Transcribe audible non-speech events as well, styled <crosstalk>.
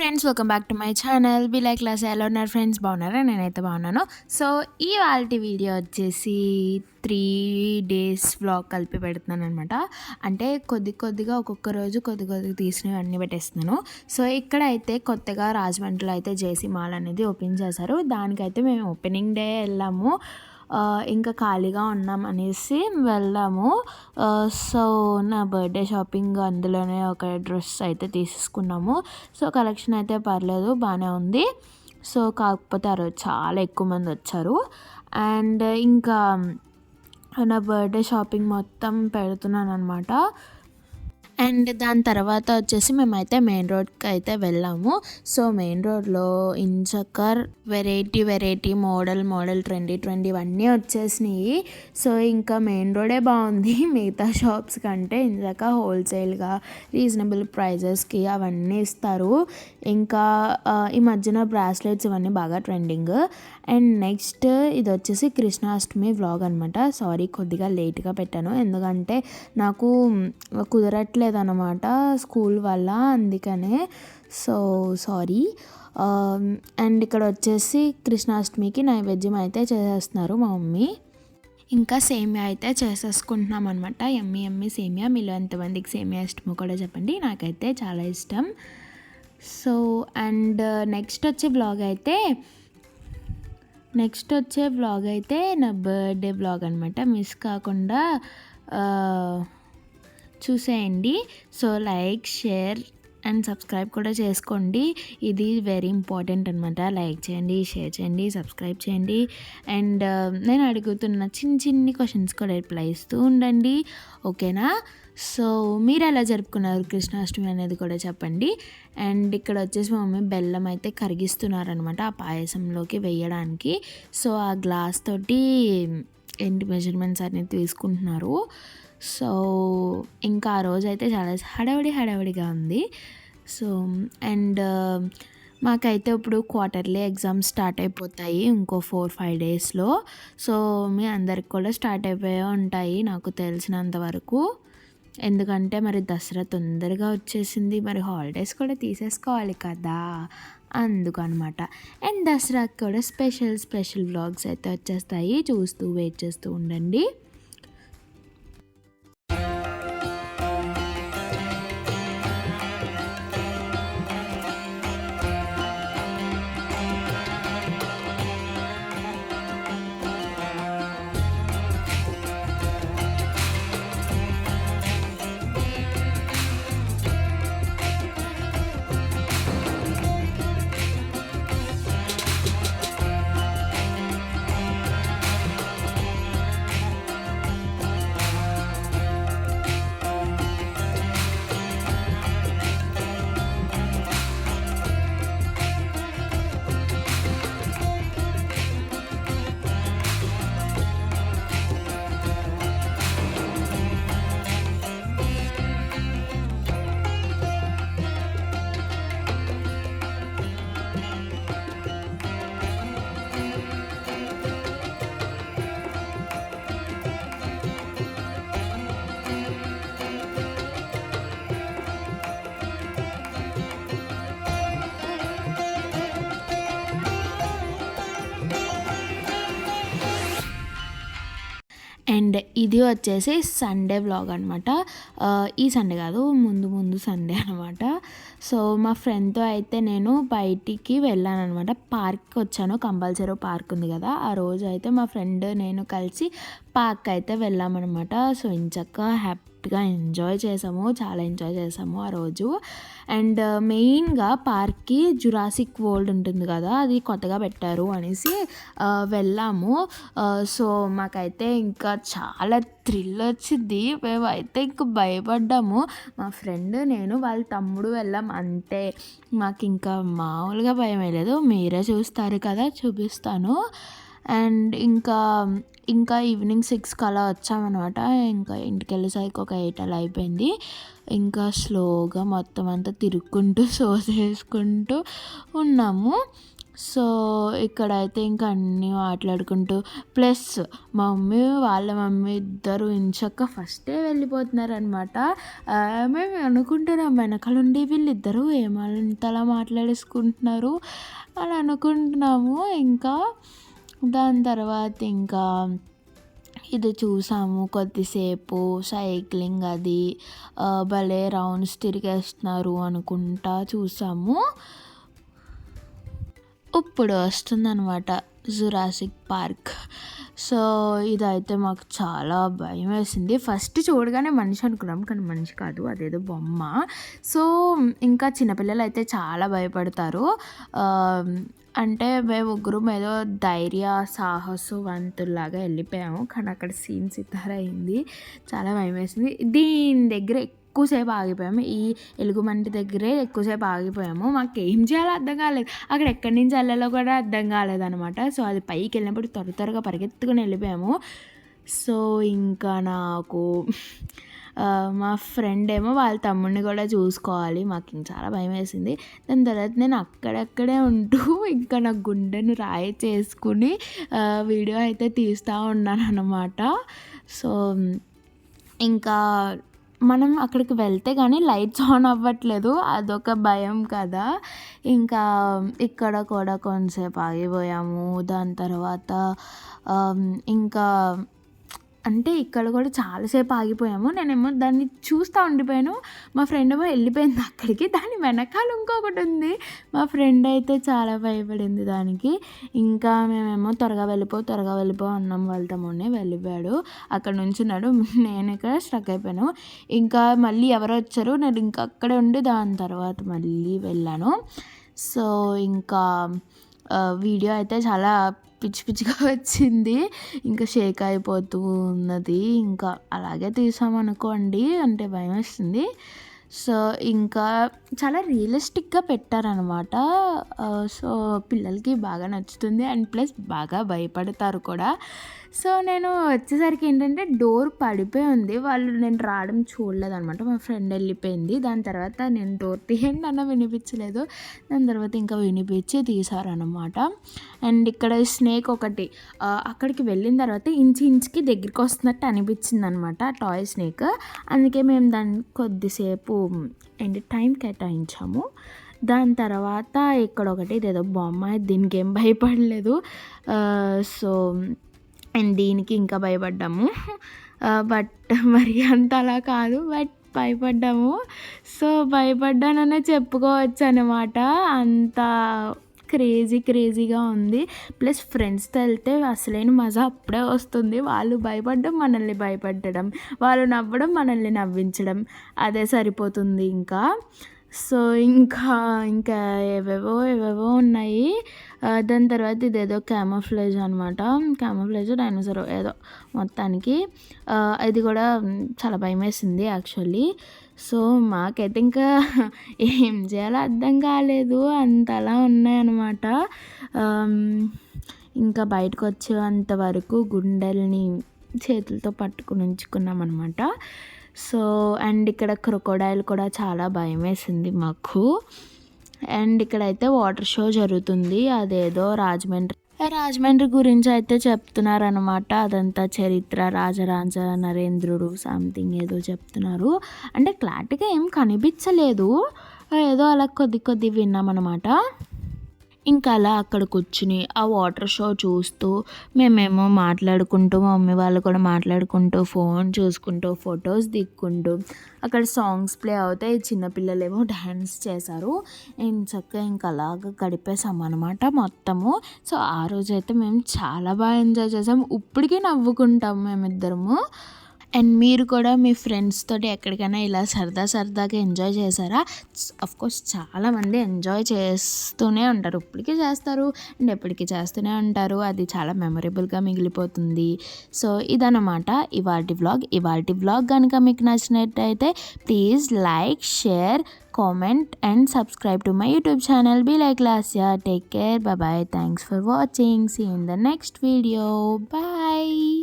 Friends welcome back to my channel బిలై class ఎలా ఉన్నారు friends బాగున్నారా? నేనైతే బాగున్నాను. సో ఈ వాళ్ళ వీడియో వచ్చేసి త్రీ డేస్ వ్లాగ్ కలిపి పెడుతున్నాను అనమాట అంటే కొద్ది కొద్దిగా ఒక్కొక్క రోజు కొద్ది కొద్దిగా తీసినవి అన్నీ పెట్టేస్తున్నాను. సో ఇక్కడ అయితే కొత్తగా రాజమండ్రిలో అయితే జేసీ మాల్ అనేది ఓపెన్ చేశారు. దానికైతే మేము ఓపెనింగ్ డే వెళ్ళాము. ఇంకా ఖాళీగా ఉన్నాం అనేసి వెళ్ళాము. సో నా బర్త్డే షాపింగ్ అందులోనే ఒక డ్రెస్ అయితే తీసేసుకున్నాము. సో కలెక్షన్ అయితే పర్లేదు బాగానే ఉంది. సో కాకపోతే ఆ రోజు చాలా ఎక్కువ మంది వచ్చారు. అండ్ ఇంకా నా బర్త్డే షాపింగ్ మొత్తం పెడుతున్నాను అనమాట అండ్ దాని తర్వాత వచ్చేసి మేమైతే మెయిన్ రోడ్కి అయితే వెళ్ళాము. సో మెయిన్ రోడ్లో ఇంచక్కర్ variety variety model model trendy trendy ఇవన్నీ వచ్చేసినాయి. సో ఇంకా మెయిన్ రోడే బాగుంది. <laughs> మిగతా షాప్స్ కంటే ఇందాక హోల్సేల్గా రీజనబుల్ ప్రైజెస్కి అవన్నీ ఇస్తారు. ఇంకా ఈ మధ్యన బ్రాస్లెట్స్ ఇవన్నీ బాగా ట్రెండింగ్. అండ్ నెక్స్ట్ ఇది వచ్చేసి కృష్ణాష్టమి వ్లాగ్ అనమాట సారీ కొద్దిగా లేట్గా పెట్టాను. ఎందుకంటే నాకు కుదరట్లేదు అనమాట స్కూల్ వల్ల అందుకనే. So sorry. అండ్ ఇక్కడ వచ్చేసి కృష్ణాష్టమికి నైవేద్యం అయితే చేసేస్తున్నారు మా మమ్మీ. ఇంకా సేమియా అయితే చేసేసుకుంటున్నాం అనమాట ఎమ్మి ఎమ్మి సేమియా మీలో ఎంతమందికి సేమియా ఇష్టమో కూడా చెప్పండి. నాకైతే చాలా ఇష్టం. సో అండ్ నెక్స్ట్ వచ్చే బ్లాగ్ అయితే నెక్స్ట్ వచ్చే బ్లాగ్ అయితే నా బర్త్డే బ్లాగ్ అనమాట మిస్ కాకుండా చూసేయండి. So like share and subscribe కూడా చేసుకోండి. ఇది వెరీ ఇంపార్టెంట్ అనమాట లైక్ చేయండి షేర్ చేయండి సబ్స్క్రైబ్ చేయండి. అండ్ uh, నేను అడుగుతున్న చిన్న చిన్ని క్వశ్చన్స్ కూడా రిప్లై ఇస్తూ ఉండండి. ఓకేనా? సో మీరు ఎలా జరుపుకున్నారు కృష్ణాష్టమి అనేది కూడా చెప్పండి. అండ్ ఇక్కడ వచ్చేసి మా మమ్మీ బెల్లం అయితే కరిగిస్తున్నారనమాట ఆ పాయసంలోకి వేయడానికి. సో ఆ గ్లాస్ తోటి ఏంటి మెజర్మెంట్స్ అనేది తీసుకుంటున్నారు. సో ఇంకా ఆ రోజు అయితే చాలా హడావిడి హడావిడిగా ఉంది. సో అండ్ మాకైతే ఇప్పుడు క్వార్టర్లీ ఎగ్జామ్స్ స్టార్ట్ అయిపోతాయి ఇంకో ఫోర్ ఫైవ్ డేస్లో. సో మీ అందరికి కూడా స్టార్ట్ అయిపోయే ఉంటాయి నాకు తెలిసినంత వరకు. ఎందుకంటే మరి దసరా తొందరగా వచ్చేసింది. మరి హాలిడేస్ కూడా తీసేసుకోవాలి కదా! అందుకు అనమాట అండ్ దసరాకి కూడా స్పెషల్ స్పెషల్ వ్లాగ్స్ అయితే వచ్చేస్తాయి. చూస్తూ వెయిట్ చేస్తూ ఉండండి. అండ్ ఇది వచ్చేసి సండే వ్లాగ్ అనమాట ఈ సండే కాదు ముందు ముందు సండే అనమాట సో మా ఫ్రెండ్తో అయితే నేను బయటికి వెళ్ళాను అనమాట పార్క్కి వచ్చాను కంపల్సరీ పార్క్ ఉంది కదా. ఆ రోజు అయితే మా ఫ్రెండ్ నేను కలిసి పార్క్ అయితే వెళ్ళామన్నమాట. సో ఇంచక్క హ్యాపీగా ఎంజాయ్ చేసాము చాలా ఎంజాయ్ చేసాము ఆ రోజు. అండ్ మెయిన్గా పార్క్కి జురాసిక్ వరల్డ్ ఉంటుంది కదా అది కొత్తగా పెట్టారు అనేసి వెళ్ళాము. సో మాకైతే ఇంకా చాలా థ్రిల్ వచ్చింది. మేమైతే ఇంకా భయపడ్డాము. మా ఫ్రెండ్ నేను వాళ్ళ తమ్ముడు వెళ్ళాం. అంతే. మాకు ఇంకా మామూలుగా భయం లేదు. మీరే చూస్తారు కదా చూపిస్తాను. అండ్ ఇంకా ఇంకా ఈవినింగ్ సిక్స్కి అలా వచ్చామన్నమాట. ఇంకా ఇంటికి వెళ్ళేసరికి ఒక ఎయిట్ అలా అయిపోయింది. ఇంకా స్లోగా మొత్తం అంతా తిరుక్కుంటూ <laughs> సో చేసుకుంటూ ఉన్నాము. సో ఇక్కడైతే ఇంకా అన్నీ మాట్లాడుకుంటూ ప్లస్ మా మమ్మీ వాళ్ళ మమ్మీ ఇద్దరు ఇంచక్క ఫస్టే వెళ్ళిపోతున్నారు అనమాట మేము అనుకుంటున్నాం వెనకాలండి వీళ్ళిద్దరూ ఏమంతలా మాట్లాడేసుకుంటున్నారు అని అనుకుంటున్నాము. ఇంకా దాని తర్వాత ఇంకా ఇది చూసాము కొద్దిసేపు సైక్లింగ్ అది భలే రౌండ్స్ తిరిగేస్తున్నారు అనుకుంటా చూసాము. ఇప్పుడు వస్తుందనమాట జురాసిక్ పార్క్. సో ఇదైతే మాకు చాలా భయం వేసింది. ఫస్ట్ చూడగానే మనిషి అనుకున్నాం కానీ మనిషి కాదు అదేదో బొమ్మ. సో ఇంకా చిన్నపిల్లలు అయితే చాలా భయపడతారు. అంటే మేము ముగ్గురు ఏదో ధైర్య సాహసవంతుల్లాగా వెళ్ళిపోయాము. కానీ అక్కడ సీన్ సితార అయింది. చాలా భయం వేసింది. దీని దగ్గర ఎక్కువసేపు ఆగిపోయాము. ఈ ఎలుగుమంటి దగ్గరే ఎక్కువసేపు ఆగిపోయాము. మాకు ఏం చేయాలో అర్థం కాలేదు. అక్కడ ఎక్కడి నుంచి వెళ్ళాలో కూడా అర్థం కాలేదనమాట సో అది పైకి వెళ్ళినప్పుడు త్వర త్వరగా పరిగెత్తుకుని వెళ్ళిపోయాము. సో ఇంకా నాకు మా ఫ్రెండ్ ఏమో వాళ్ళ తమ్ముడిని కూడా చూసుకోవాలి. మాకు ఇంకా చాలా భయం వేసింది. దాని తర్వాత నేను అక్కడక్కడే ఉంటూ <laughs> ఇంకా నా గుండెను రాయి చేసుకుని వీడియో అయితే తీస్తూ ఉన్నాను అనమాట సో ఇంకా మనం అక్కడికి వెళ్తే కానీ లైట్స్ ఆన్ అవ్వట్లేదు. అదొక భయం కదా. ఇంకా ఇక్కడ కూడా కొంతసేపు ఆగిపోయాము. దాని తర్వాత ఇంకా అంటే ఇక్కడ కూడా చాలాసేపు ఆగిపోయాము. నేనేమో దాన్ని చూస్తూ ఉండిపోయాను. మా ఫ్రెండ్ ఏమో వెళ్ళిపోయింది అక్కడికి. దాని వెనకాల ఇంకొకటి ఉంది. మా ఫ్రెండ్ అయితే చాలా భయపడింది దానికి. ఇంకా మేమేమో త్వరగా వెళ్ళిపో త్వరగా వెళ్ళిపో అన్నాం వెళ్తామునే వెళ్ళిపోయాడు. అక్కడ నుంచి ఉన్నాడు. నేను ఇక్కడ స్ట్రక్ అయిపోయాను. ఇంకా మళ్ళీ ఎవరో వచ్చారు. నేను ఇంకా అక్కడే ఉండి దాని తర్వాత మళ్ళీ వెళ్ళాను. సో ఇంకా వీడియో అయితే చాలా పిచ్చి పిచ్చిగా <laughs> వచ్చింది. ఇంకా షేక్ అయిపోతూ ఉన్నది. ఇంకా అలాగే తీసామనుకోండి అంటే భయం వేస్తుంది. సో ఇంకా చాలా రియలిస్టిక్గా పెట్టారనమాట. సో పిల్లలకి బాగా నచ్చుతుంది అండ్ ప్లస్ బాగా భయపడతారు కూడా. సో నేను వచ్చేసరికి ఏంటంటే డోర్ పడిపోయి ఉంది. వాళ్ళు నేను రావడం చూడలేదు అనమాట మా ఫ్రెండ్ వెళ్ళిపోయింది. దాని తర్వాత నేను డోర్ తీయండి అన్న వినిపించలేదు. దాని తర్వాత ఇంకా వినిపించి తీసారనమాట అండ్ ఇక్కడ స్నేక్ ఒకటి అక్కడికి వెళ్ళిన తర్వాత ఇంచు ఇంచుకి దగ్గరికి వస్తున్నట్టు అనిపించింది అనమాట టాయ్ స్నేక్. అందుకే మేము దాన్ని కొద్దిసేపు అండ్ టైం కేటాయించాము. దాని తర్వాత ఇక్కడ ఒకటి ఇదేదో బొమ్మ దీనికి ఏం భయపడలేదు. సో అండ్ దీనికి ఇంకా భయపడ్డాము. బట్ మరి అంత అలా కాదు బట్ భయపడ్డాము. సో భయపడ్డాననే చెప్పుకోవచ్చు అనమాట అంత క్రేజీ క్రేజీగా ఉంది. ప్లస్ ఫ్రెండ్స్తో వెళ్తే అసలైన మజా అప్పుడే వస్తుంది. వాళ్ళు భయపడడం మనల్ని భయపడ్డడం వాళ్ళు నవ్వడం మనల్ని నవ్వించడం అదే సరిపోతుంది ఇంకా. సో ఇంకా ఇంకా ఏవేవో ఏవేవో ఉన్నాయి. దాని తర్వాత ఇదేదో క్యామోఫ్లేజ్ అనమాట క్యామోఫ్లేజ్ డైనోసార్ ఏదో మొత్తానికి. ఇది కూడా చాలా భయం వేసింది యాక్చువల్లీ సో మాకైతే ఇంకా <laughs> ఏం చేయాలో అర్థం కాలేదు. అంతలా ఉన్నాయన్నమాట. ఇంకా బయటకు వచ్చేంత వరకు గుండెల్ని చేతులతో పట్టుకుని ఉంచుకున్నాం అనమాట సో అండ్ ఇక్కడ క్రొకోడైల్ కూడా చాలా భయం వేసింది మాకు. అండ్ ఇక్కడైతే వాటర్ షో జరుగుతుంది. అదేదో రాజమండ్రి. రాజమండ్రి గురించి అయితే చెప్తున్నారనమాట అదంతా చరిత్ర రాజరాజ నరేంద్రుడు సంథింగ్ ఏదో చెప్తున్నారు. అంటే క్లారిటీగా ఏం కనిపించలేదు. ఏదో అలా కొద్ది కొద్ది విన్నామన్నమాట. ఇంకా అలా అక్కడ కూర్చుని ఆ వాటర్ షో చూస్తూ మేమేమో మాట్లాడుకుంటూ మా మమ్మీ వాళ్ళు కూడా మాట్లాడుకుంటూ ఫోన్ చూసుకుంటూ ఫొటోస్ దిక్కుంటూ అక్కడ సాంగ్స్ ప్లే అవుతాయి. చిన్నపిల్లలేమో డ్యాన్స్ చేశారు. చక్కగా ఇంకా అలాగ గడిపేసాం అనమాట మొత్తము. సో ఆ రోజైతే మేము చాలా బాగా ఎంజాయ్ చేసాము ఇప్పటికీ నవ్వుకుంటాం మేమిద్దరము. అండ్ మీరు కూడా మీ ఫ్రెండ్స్ తోటి ఎక్కడికైనా ఇలా సరదా సరదాగా ఎంజాయ్ చేశారా? కోర్స్ చాలామంది ఎంజాయ్ చేస్తూనే ఉంటారు. ఇప్పటికీ చేస్తారు అండ్ ఎప్పటికీ చేస్తూనే ఉంటారు. అది చాలా మెమొరబుల్గా మిగిలిపోతుంది. సో ఇదన్నమాట ఇవాటి వ్లాగ్ ఇవాటి వ్లాగ్ కనుక మీకు నచ్చినట్టయితే please like share comment and subscribe to my YouTube channel be like Lasya take care bye thanks for watching see in the next video bye